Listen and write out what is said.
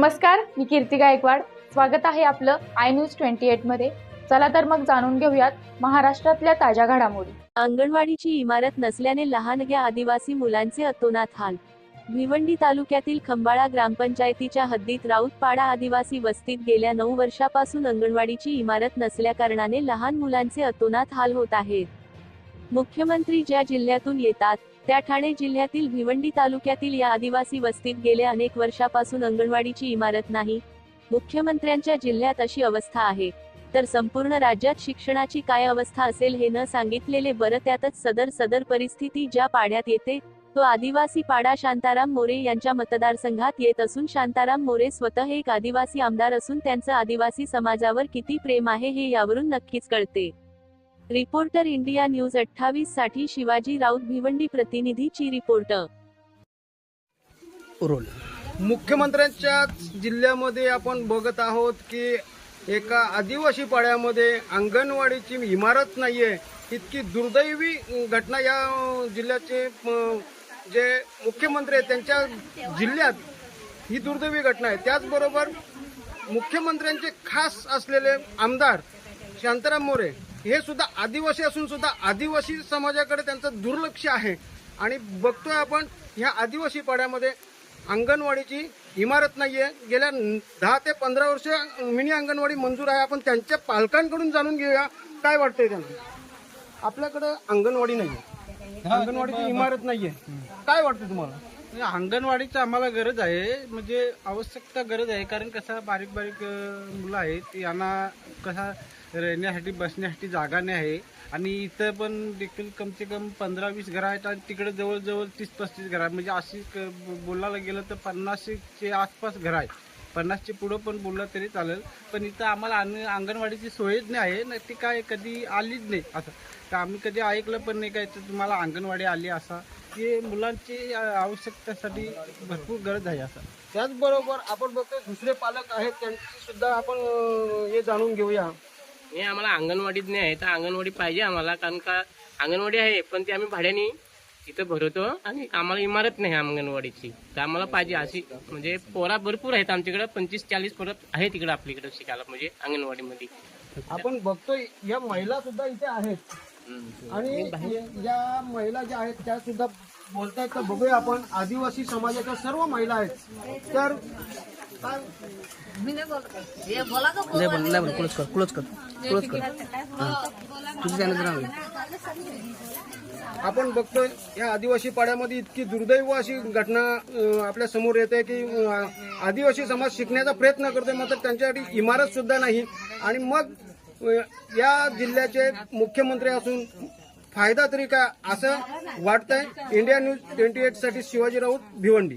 नमस्कार मी कीर्ती गायकवाड. स्वागत आहे आपलं आय न्यूज ट्वेंटी एटमध्ये. चला तर मग जाणून घेऊयात महाराष्ट्रातल्या ताज्या घडामोडी. अंगणवाडीची इमारत नसल्याने लहानग्या आदिवासी मुलांचे अतोनात हाल. भिवंडी तालुक्यातील खंबाळा ग्रामपंचायतीच्या हद्दीत राऊतपाडा आदिवासी वस्तीत गेल्या नऊ वर्षापासून अंगणवाडीची इमारत नसल्याकारणाने लहान मुलांचे अतोनात हाल होत आहेत. मुख्यमंत्री ज्या जिल्ह्यातून येतात त्या ठाणे जिल्ह्यातील भिवंडी तालुक्यातील या आदिवासी वस्तीत गेल्या अनेक वर्षापासून अंगणवाडीची इमारत नाही. मुख्यमंत्र्यांच्या जिल्ह्यात अशी अवस्था आहे. तर संपूर्ण राज्यात शिक्षणाची काय अवस्था असेल हे न सांगितलेले बरं त्यातच सदर सदर परिस्थिती ज्या पाड्यात येते तो आदिवासी पाडा शांताराम मोरे यांच्या मतदारसंघात येत असून शांताराम मोरे स्वतः एक आदिवासी आमदार असून त्यांचं आदिवासी समाजावर किती प्रेम आहे हे यावरून नक्कीच कळते. रिपोर्टर इंडिया न्यूज अठ्ठावीससाठी शिवाजी राऊत भिवंडी प्रतिनिधीची रिपोर्ट. रोल मुख्यमंत्र्यांच्या जिल्ह्यामध्ये आपण बघत आहोत की एका आदिवासी पाड्यामध्ये अंगणवाडीची इमारत नाहीये. इतकी दुर्दैवी घटना या जिल्ह्याचे जे मुख्यमंत्री आहेत त्यांच्या जिल्ह्यात ही दुर्दैवी घटना आहे. त्याचबरोबर मुख्यमंत्र्यांचे खास असलेले आमदार शांताराम मोरे हे सुद्धा आदिवासी असून सुद्धा आदिवासी समाजाकडे त्यांचं दुर्लक्ष आहे. आणि बघतोय आपण ह्या आदिवासी पाड्यामध्ये अंगणवाडीची इमारत नाहीये. गेल्या दहा ते पंधरा वर्ष मिनी अंगणवाडी मंजूर आहे. आपण त्यांच्या पालकांकडून जाणून घेऊया. काय वाटतंय त्यांना? आपल्याकडे अंगणवाडी नाहीये. अंगणवाडीची इमारत नाहीये. काय वाटतं तुम्हाला? अंगणवाडीची आम्हाला गरज आहे. म्हणजे आवश्यकता गरज आहे. कारण कसं बारीक बारीक मुलं आहेत यांना कसा राहण्यासाठी बसण्यासाठी जागा नाही आहे. आणि इथं पण देखील कमसे कम पंधरा वीस घरं आहेत आणि तिकडे जवळजवळ तीस पस्तीस घरं आहेत. म्हणजे अशी क- बोलायला गेलं तर पन्नासचे आसपास घरं आहेत. पन्नासचे पुढं पण बोललं तरी चालेल. पण इथं आम्हाला अन अंगणवाडीची सोयच नाही आहे. ना ती काय कधी आलीच नाही. असं. तर आम्ही कधी ऐकलं पण नाही काय तर तुम्हाला अंगणवाडी आली असा. की मुलांची आवश्यकतेसाठी भरपूर गरज आहे असं. त्याचबरोबर आपण बघतोय दुसरे पालक आहेत त्यांची सुद्धा आपण हे जाणून घेऊया. नाही आम्हाला अंगणवाडीत नाही आहे तर अंगणवाडी पाहिजे आम्हाला कारण का अंगणवाडी आहे पण ती आम्ही भाड्याने तिथं भरवतो आणि आम्हाला इमारत नाही अंगणवाडीची. तर आम्हाला पाहिजे अशी म्हणजे पोरा भरपूर आहेत आमच्याकडे पंचवीस चाळीस पोरं आहे तिकडे आपल्याकडे शिकायला म्हणजे अंगणवाडीमध्ये. आपण बघतोय या महिला सुद्धा इथे आहेत. आणि या महिला ज्या आहेत त्या सुद्धा बोलतायत तर बघूया आपण आदिवासी समाजाच्या सर्व महिला आहेत तर नाही बोल नाही बोल क्लोज कर क्लोज कर क्लोज कर. चॅनल नाव आपण बघतोय या आदिवासी पाड्यामध्ये इतकी दुर्दैव अशी घटना आपल्यासमोर येते की आदिवासी समाज शिकण्याचा प्रयत्न करतोय मात्र त्यांच्यासाठी इमारत सुद्धा नाही. आणि मग या जिल्ह्याचे मुख्यमंत्री असून फायदा तरी काय असं वाटतंय? इंडिया न्यूज ट्वेंटी एटसाठी शिवाजी राऊत भिवंडी.